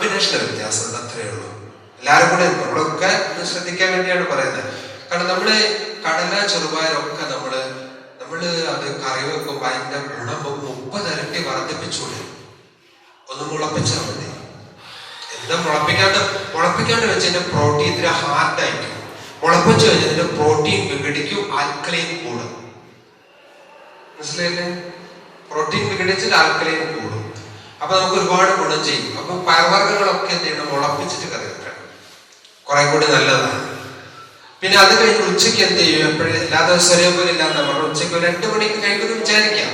ഇൻഫർമേഷന്റെ വ്യത്യാസം ഉണ്ട് അത്രയേ ഉള്ളൂ. എല്ലാവരും കൂടെ നമ്മളൊക്കെ ശ്രദ്ധിക്കാൻ വേണ്ടിയാണ് പറയുന്നത്. കാരണം നമ്മൾ കടല ചെറുപയറൊക്കെ നമ്മൾ നമ്മൾ അത് കറി വെക്കുമ്പോ അതിന്റെ ഗുണം മുപ്പത് ഇരട്ടി വർദ്ധിപ്പിച്ചൂടെ. ഒന്ന് മുളപ്പിച്ചാൽ മതി. എന്താ മുളപ്പിക്കാണ്ട് മുളപ്പിക്കാണ്ട് വെച്ചതിന്റെ പ്രോട്ടീൻ ഇത്തിരി ഹാർഡായിരിക്കും മുളപ്പിച്ച് കഴിഞ്ഞതിന്റെ പ്രോട്ടീൻ വിഘടിക്കും ആൽക്കലൈൻ കൂടും. മനസ്സിലായില്ലേ? പ്രോട്ടീൻ വിഘടിച്ചിട്ട് ആൽക്കലൈൻ കൂടും. അപ്പൊ നമുക്ക് ഒരുപാട് ഗുണം ചെയ്യും. അപ്പൊ പഴവർഗങ്ങളൊക്കെ എന്ത് ചെയ്യണം? മുളപ്പിച്ചിട്ട് കറി വെക്കണം. കുറെ കൂടി നല്ലതാണ്. പിന്നെ അത് കഴിഞ്ഞ് ഉച്ചയ്ക്ക് എന്ത് ചെയ്യും? എപ്പോഴും എല്ലാ ദിവസവും ഒരേപോലെ ഇല്ലാന്ന് പറഞ്ഞു ഉച്ചയ്ക്ക് രണ്ട് മണിക്ക് കഴിക്കുന്നു വിചാരിക്കാം.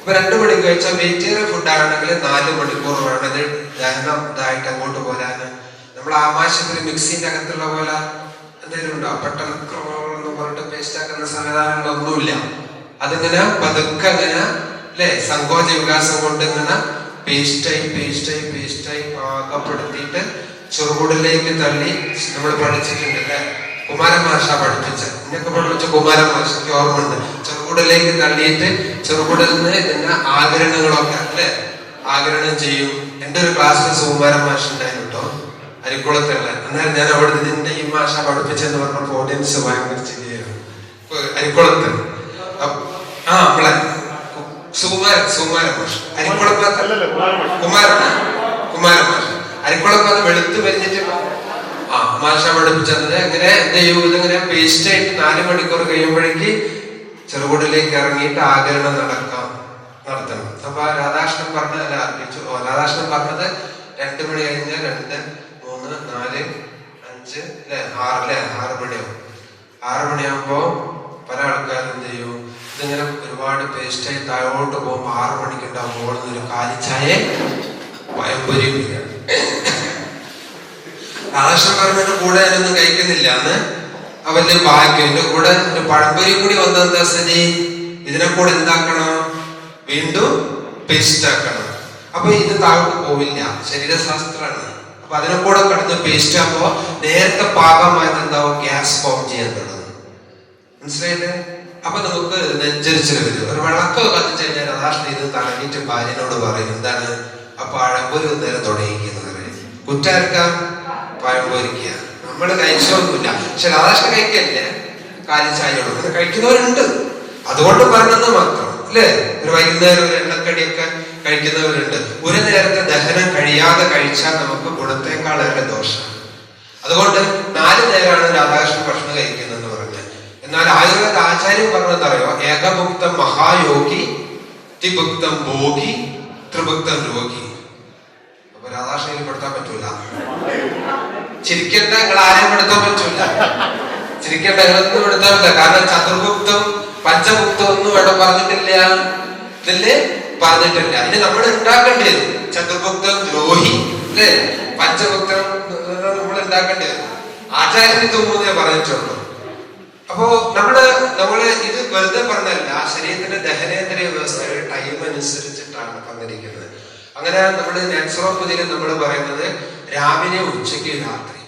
അപ്പൊ രണ്ട് മണിക്ക് കഴിച്ചാൽ വെജിറ്റേറിയൻ ഫുഡ് ആണെങ്കിൽ നാല് മണിക്കൂർ വേണം. ഇത് ദഹനം ഇതായിട്ട് അങ്ങോട്ട് പോരാന്. നമ്മൾ ആമാശത്തിൽ മിക്സിന്റെ അകത്തുള്ള പോലെ എന്തെങ്കിലും ഉണ്ടോ? പെട്ടെന്ന് എന്ന് പറഞ്ഞിട്ട് പേസ്റ്റ് ആക്കുന്ന സംവിധാനങ്ങളൊന്നുമില്ല. അതിങ്ങനെ പതുക്കെ അങ്ങനെ അല്ലെ? സങ്കോച വികാസം കൊണ്ട് ഇങ്ങനെ പേസ്റ്റായി പേസ്റ്റായി പേസ്റ്റായി പാകപ്പെടുത്തിയിട്ട് ചെറുകൂടിലേക്ക് തള്ളി നമ്മൾ പഠിച്ചിട്ടുണ്ട് അല്ലെ കുമാരമാഷ പഠിപ്പിച്ച. എന്നൊക്കെ പഠിപ്പിച്ച കുമാരമാഷയ്ക്ക് ഓർമ്മയുണ്ട്. ചെറുകുടലേക്ക് തള്ളിയിട്ട് ചെറുകൂടിൽ നിന്ന് ഇതിന്റെ ആകരണങ്ങളൊക്കെ അല്ലെ? ആകരണം ചെയ്യും. എന്റെ ഒരു ക്ലാസ്സിൽ സുകുമാരമാഷ ഉണ്ടായിരുന്നു കേട്ടോ. അരിക്കുളത്തുള്ള അന്നേരം ഞാൻ അവിടെ നിന്റെ ഈ മാഷ പഠിപ്പിച്ചെന്ന് പറഞ്ഞപ്പോൾ ഓഡിയൻസ് ഭയങ്കര ഇപ്പൊ അരിക്കുളത്ത്. ആ നമ്മളെ സുകുമാരൻ സുകുമാരൻ മാഷ്. അരിക്കുളത്ത് കുമാരൻ കുമാരൻ മാഷ് അരിക്കുളത്ത് വെളുത്ത് വലിഞ്ഞിട്ട് ആ മാഷ പഠിപ്പിച്ചത് ഇങ്ങനെ ദൈവം ഇതിങ്ങനെ പേസ്റ്റ് ആയിട്ട് നാല് മണിക്കൂർ കഴിയുമ്പോഴേക്ക് ചെറുകുടിലേക്ക് ഇറങ്ങിയിട്ട് ആകരണം നടക്കാം നടത്തണം. അപ്പൊ രാധാകൃഷ്ണൻ പറഞ്ഞ ആരംഭിച്ചു ഓ, രാധാകൃഷ്ണൻ പറഞ്ഞത് രണ്ട് മണി കഴിഞ്ഞ രണ്ട് മൂന്ന് നാല് അഞ്ച് അല്ലെ ആറ് അല്ലെ ആറ് മണിയാവും. ആറ് മണിയാകുമ്പോ പല ആൾക്കാരും എന്ത് ചെയ്യും? ഇതിങ്ങനെ ഒരുപാട് പേസ്റ്റായി താഴോട്ട് പോകുമ്പോൾ ആറ് മണിക്ക് ഉണ്ടാവും മുകളിൽ നിന്നൊരു കാലിച്ചായ പയമ്പൊരിയും രാധാകൃഷ്ണൻ പറഞ്ഞതിന്റെ കൂടെ ഞാനൊന്നും കഴിക്കുന്നില്ല. എന്ന് അവന്റെ ഭാഗ്യം. എന്റെ കൂടെ ഒരു പഴംപൊരി കൂടി വന്നെന്താ സ്ഥിതി ഇതിനെ കൂടെ എന്താക്കണം? വീണ്ടും പേസ്റ്റ് ആക്കണം. അപ്പൊ ഇത് താഴോട്ട് പോവില്ല. ശരീരശാസ്ത്രമാണ്. അപ്പൊ അതിനെ കൂടെ കടന്ന് പേസ്റ്റ് ആകുമ്പോ നേരത്തെ പാകമായത് എന്താവും? ഗ്യാസ് ഫോം ചെയ്യാൻ മനസ്സിലായില്ലേ? അപ്പൊ നമുക്ക് നെഞ്ചരിച്ചിൽ വരും ഒരു വിളക്ക് കത്തിച്ചു കഴിഞ്ഞാൽ രാധാകൃഷ്ണൻ ഇത് തടഞ്ഞിട്ട് ഭാര്യനോട് പറയും എന്താണ് ആ പഴംപൊരി നേരം തുടങ്ങിക്കുന്നത് കുറ്റാർക്കാം? പഴംപൊരിക്കുക നമ്മൾ കഴിച്ചൊന്നുമില്ല പക്ഷെ രാധാകൃഷ്ണൻ കഴിക്കല്ലേ? കാലിച്ചായോട് ചായോട് കഴിക്കുന്നവരുണ്ട്. അതുകൊണ്ട് പറഞ്ഞെന്ന് മാത്രം അല്ലേ? ഒരു വൈകുന്നേരം ഒരു എണ്ണക്കടിയൊക്കെ കഴിക്കുന്നവരുണ്ട്. ഒരു നേരത്തെ ദഹനം കഴിയാതെ കഴിച്ചാൽ നമുക്ക് ഗുണത്തെക്കാളേറെ ദോഷം. അതുകൊണ്ട് നാല് നേരമാണ് രാധാകൃഷ്ണൻ ഭക്ഷണം കഴിക്കുന്നതെന്ന് പറഞ്ഞത്. എന്നാൽ ആയുർവേദ ആചാര്യം പറഞ്ഞതറിയോ ഏകഭുക്തം മഹായോഗി ത്രിഭുക്തം ഭോഗി ത്രിഭുക്തം രോഗി. അപ്പൊ രാധാകൃഷ്ണനിൽ പെടുത്താൻ പറ്റൂല. ചിരിക്കേണ്ട നിങ്ങൾ ആരെയും പെടുത്താൻ പറ്റൂല. ചിരിക്കേണ്ട നിങ്ങളൊന്നും പെടുത്താൻ പറ്റില്ല കാരണം ചതുർഭുക്തം പഞ്ചഭുക്തം ഒന്നും ഇവിടെ പറഞ്ഞിട്ടില്ല. ഇതിൽ പറഞ്ഞിട്ടില്ല. ഇനി നമ്മൾ ഉണ്ടാക്കേണ്ടി വരും. ചതുർഭുക്തം ദ്രോഹി അല്ലേ? പഞ്ചഭുക്തം നമ്മൾ ഉണ്ടാക്കേണ്ടി വരും. ആചാര്യന് തോന്നുന്നേ പറഞ്ഞിട്ടുള്ളൂ. അപ്പോ നമ്മൾ നമ്മൾ ഇത് വെറുതെ പറഞ്ഞല്ല ശരീരത്തിന്റെ ദഹനേന്ദ്രിയ വ്യവസ്ഥകൾ ടൈം അനുസരിച്ചിട്ടാണ് തന്നിരിക്കുന്നത്. അങ്ങനെ നമ്മൾ നാച്ചുറോപ്പതിയിൽ നമ്മൾ പറയുന്നത് രാവിലെ ഉച്ചയ്ക്ക് രാത്രി.